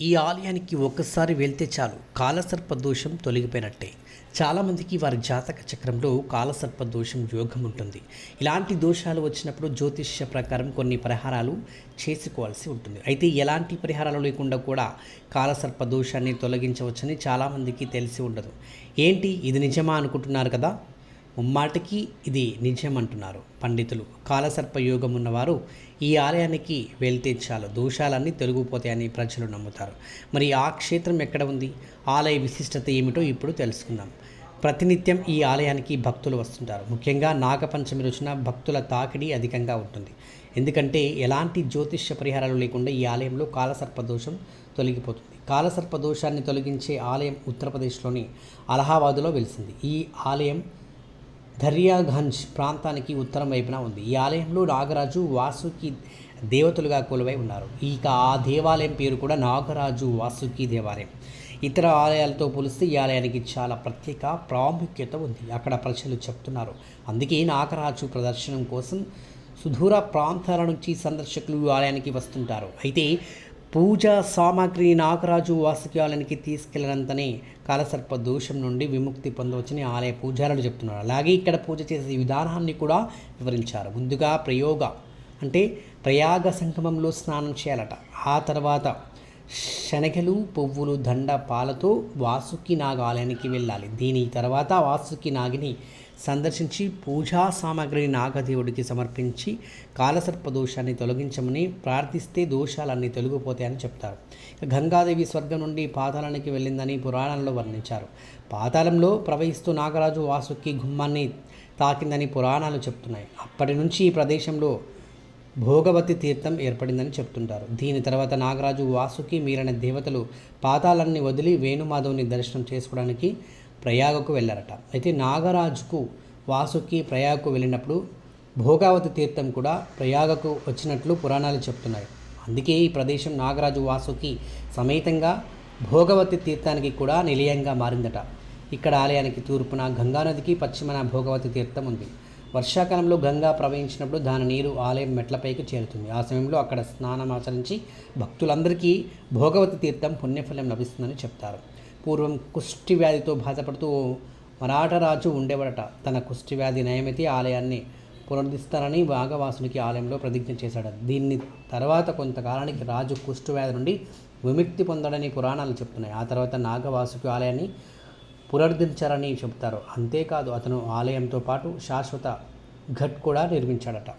ఈ ఆలయానికి ఒక్కసారి వెళ్తే చాలు కాలసర్ప దోషం తొలగిపోయినట్టే. చాలామందికి వారి జాతక చక్రంలో కాలసర్ప దోషం యోగం ఉంటుంది. ఇలాంటి దోషాలు వచ్చినప్పుడు జ్యోతిష్య ప్రకారం కొన్ని పరిహారాలు చేసుకోవాల్సి ఉంటుంది. అయితే ఎలాంటి పరిహారాలు లేకుండా కూడా కాలసర్ప దోషాన్ని తొలగించవచ్చని చాలామందికి తెలిసి ఉండదు. ఏంటి? ఇది నిజమా అనుకుంటున్నారు కదా? ముమ్మాటికి ఇది నిజం అంటున్నారు పండితులు కాలసర్ప యోగం ఉన్నవారు ఈ ఆలయానికి వెళ్తే చాలు దోషాలన్నీ తొలగిపోతాయని ప్రజలు నమ్ముతారు. మరి ఆ క్షేత్రం ఎక్కడ ఉంది? ఆలయ విశిష్టత ఏమిటో ఇప్పుడు తెలుసుకుందాం. ప్రతినిత్యం ఈ ఆలయానికి భక్తులు వస్తుంటారు. ముఖ్యంగా నాగపంచమి రోజున భక్తుల తాకిడి అధికంగా ఉంటుంది. ఎందుకంటే ఎలాంటి జ్యోతిష్య పరిహారాలు లేకుండా ఈ ఆలయంలో కాలసర్ప దోషం తొలగిపోతుంది. కాలసర్ప దోషాన్ని తొలగించే ఆలయం ఉత్తరప్రదేశ్లోని అలహాబాదులో వెలిసింది. ఈ ఆలయం దర్యాగంజ్ ప్రాంతానికి ఉత్తరం వైపున ఉంది. ఈ ఆలయంలో నాగరాజు వాసుకి దేవతలుగా కొలువై ఉన్నారు. ఇక ఆ దేవాలయం పేరు కూడా నాగరాజు వాసుకి దేవాలయం. ఇతర ఆలయాలతో పోలిస్తే ఈ ఆలయానికి చాలా ప్రత్యేక ప్రాముఖ్యత ఉంది. అక్కడ ప్రజలు చెప్తున్నారు. అందుకే నాగరాజు ప్రదర్శనం కోసం సుదూర ప్రాంతాల నుంచి సందర్శకులు ఈ ఆలయానికి వస్తుంటారు. అయితే పూజా సామాగ్రి నాగరాజు వాసుక్యాలయానికి తీసుకెళ్ళినంతనే కాలసర్ప దోషం నుండి విముక్తి పొందవచ్చని ఆలయ పూజారులు చెప్తున్నారు. అలాగే ఇక్కడ పూజ చేసే విధానాన్ని కూడా వివరించారు. ముందుగా ప్రయోగ అంటే ప్రయాగ సంగమంలో స్నానం చేయాలట. ఆ తర్వాత శనగలు పువ్వులు దండ పాలతో వాసుకి నాగాలయానికి వెళ్ళాలి. దీని తర్వాత వాసుకి నాగిని సందర్శించి పూజా సామాగ్రిని నాగదేవుడికి సమర్పించి కాలసర్ప దోషాన్ని తొలగించమని ప్రార్థిస్తే దోషాలన్నీ తొలగిపోతాయని చెప్తారు. గంగాదేవి స్వర్గం నుండి పాతాళానికి వెళ్ళిందని పురాణంలో వర్ణించారు. పాతాళంలో ప్రవహిస్తూ నాగరాజు వాసుకి గుమ్మాన్ని తాకిందని పురాణాలు చెప్తున్నాయి. అప్పటి నుంచి ఈ ప్రదేశంలో భోగవతి తీర్థం ఏర్పడిందని చెప్తుంటారు. దీని తర్వాత నాగరాజు వాసుకి మీరైన దేవతలు పాతాళాన్ని వదిలి వేణుమాధవుని దర్శనం చేసుకోవడానికి ప్రయాగకు వెళ్ళారట. అయితే నాగరాజుకు వాసుకి ప్రయాగకు వెళ్ళినప్పుడు భోగావతి తీర్థం కూడా ప్రయాగకు వచ్చినట్లు పురాణాలు చెప్తున్నాయి. అందుకే ఈ ప్రదేశం నాగరాజు వాసుకి సమేతంగా భోగవతి తీర్థానికి కూడా నిలయంగా మారిందట. ఇక్కడ ఆలయానికి తూర్పున గంగానదికి పశ్చిమన భోగవతి తీర్థం ఉంది. వర్షాకాలంలో గంగా ప్రవహించినప్పుడు దాని నీరు ఆలయం మెట్లపైకి చేరుతుంది. ఆ సమయంలో అక్కడ స్నానం ఆచరించి భక్తులందరికీ భోగవతి తీర్థం పుణ్యఫలం లభిస్తుందని చెప్తారు. పూర్వం కుష్టి వ్యాధితో బాధపడుతూ మరాఠరాజు ఉండేవాడట. తన కుష్టి వ్యాధి నయమైతే ఆలయాన్ని పునరుద్ధిస్తారని భాగవాసునికి ఆలయంలో ప్రతిజ్ఞ చేశాడు. దీన్ని తర్వాత కొంతకాలానికి రాజు కుష్టి వ్యాధి నుండి విముక్తి పొందాడని పురాణాలు చెప్తున్నాయి. ఆ తర్వాత నాగవాసుకి ఆలయాన్ని పునరుద్ధరించారని చెబుతారు. అంతేకాదు అతను ఆలయంతో పాటు శాశ్వత ఘట్ కూడా నిర్మించాడట.